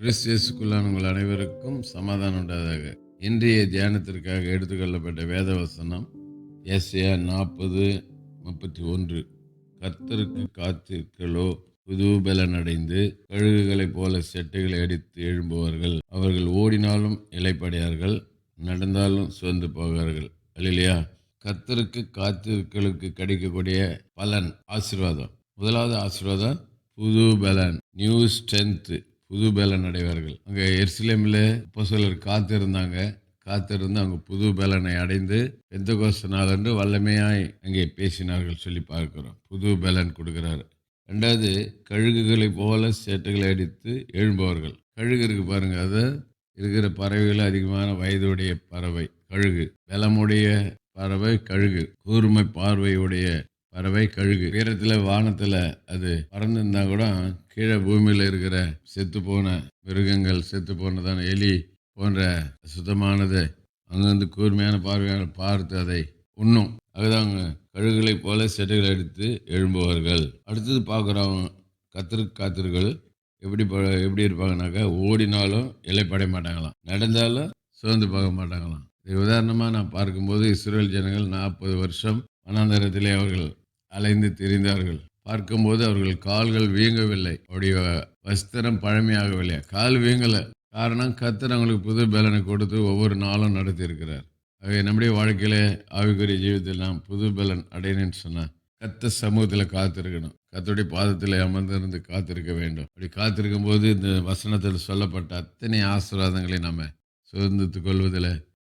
கிறிஸ்தியஸுக்குள்ளான உங்கள் அனைவருக்கும் சமாதானம் உண்டாதாக இன்றைய தியானத்திற்காக எடுத்துக்கொள்ளப்பட்ட வேத வசனம் எஸ்ஏ நாற்பது முப்பத்தி ஒன்று. கத்தருக்கு காத்திருக்களோ புது பலன் அடைந்து கழுகுகளைப் போல செட்டைகளை அடித்து எழும்புவார்கள். அவர்கள் ஓடினாலும் இலைப்படையார்கள் நடந்தாலும் சோர்ந்து போவார்கள். அல்லையா கத்தருக்கு காத்திருக்களுக்கு கிடைக்கக்கூடிய பலன் ஆசீர்வாதம். முதலாவது ஆசீர்வாதம் புது பலன் நியூ ஸ்ட்ரென்த்து புது பேலன் அடைவார்கள் அங்கே எர்சிலேமில் இப்போ சிலர் காத்திருந்தாங்க. காத்திருந்து அவங்க புது பேலனை அடைந்து எந்த நாளன்று வல்லமையாய் அங்கே பேசினார்கள் சொல்லி பார்க்கிறோம். புது பேலன் கொடுக்குறாரு. ரெண்டாவது கழுகுகளைப் போல சேட்டுகளை அடித்து எழும்பவர்கள். கழுகு இருக்கு பாருங்க அது இருக்கிற பறவைகள் அதிகமான வயதுடைய பறவை கழுகு. பலமுடைய பறவை கழுகு. கூர்மை பார்வையுடைய பறவை கழுகு. உயரத்தில் வானத்தில் அது பறந்துருந்தா கூட கீழே பூமியில் இருக்கிற செத்து போன மிருகங்கள் செத்து போனதான எலி போன்ற சுத்தமானது அங்கேருந்து கூர்மையான பார்வையான பார்த்து அதை உண்ணும். அதுதான் அவங்க கழுகுகளைப் போல செடிகள் எடுத்து எழும்புவார்கள். அடுத்தது பார்க்குறவங்க கத்திரு காத்திருக்கள். எப்படி ப- எப்படி இருப்பாங்கனாக்கா ஓடினாலும் இலைப்படைய மாட்டாங்களாம். நடந்தாலும் சோர்ந்து பார்க்க மாட்டாங்களாம். இது உதாரணமாக நான் பார்க்கும்போது இஸ்ரேல் ஜனங்கள் நாற்பது வருஷம் வனாந்தரத்திலே அவர்கள் அலைந்து திரிந்தார்கள். பார்க்கும்போது அவர்கள் கால்கள் வீங்கவில்லை. அவருடைய வஸ்திரம் பழமையாகவில்லை. கால் வீங்கலை காரணம் கத்தர் அவங்களுக்கு புது பலனை கொடுத்து ஒவ்வொரு நாளும் நடத்தியிருக்கிறார். ஆகவே நம்முடைய வாழ்க்கையில ஆவிக்குரிய ஜீவிதத்தில் நாம் புது பலன் அடையணும்னு சொன்னால் கத்த சமூகத்தில் காத்திருக்கணும். கத்தோடைய பாதத்தில் அமர்ந்திருந்து காத்திருக்க வேண்டும். அப்படி காத்திருக்கும் போது இந்த வசனத்தில் சொல்லப்பட்ட அத்தனை ஆசீர்வாதங்களை நம்ம சுதந்திரத்து கொள்வதில்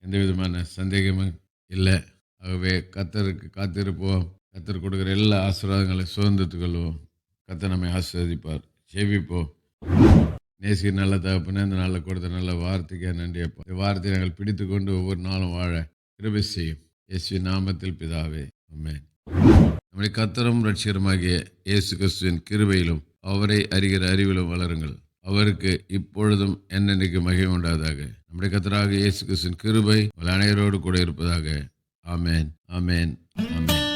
எந்த விதமான சந்தேகமும் இல்லை. ஆகவே கத்தருக்கு காத்திருப்போம். கத்தர் கொடுக்குற எல்லா ஆசீர்வாதங்களையும் சுதந்திரத்து கொள்வோம் கத்தர் நம்மை ஆசீர்வதிப்பார். ஜெபிப்போம் நேசிக்க நல்ல தகப்பனே இந்த நாளில் கொடுத்த நல்ல வார்த்தைக்கே நன்றி இந்த வார்த்தையை நாங்கள் பிடித்து கொண்டு ஒவ்வொரு நாளும் வாழ கிருபை செய்யும். இயேசு நாமத்தில் பிதாவே ஆமென். நம்முடைய கத்தரும் ரட்சிகரமாகிய இயேசு கிறிஸ்துவின் கிருபையிலும் அவரை அறிகிற அறிவிலும் வளருங்கள். அவருக்கு இப்பொழுதும் என்னென்னைக்கு மகிழ்வு உண்டாதாக நம்முடைய கத்தராக இயேசு கிறிஸ்துவின் கிருபை உங்கள் அனைவரோடு கூட இருப்பதாக. ஆமேன். ஆமேன். ஆமேன்.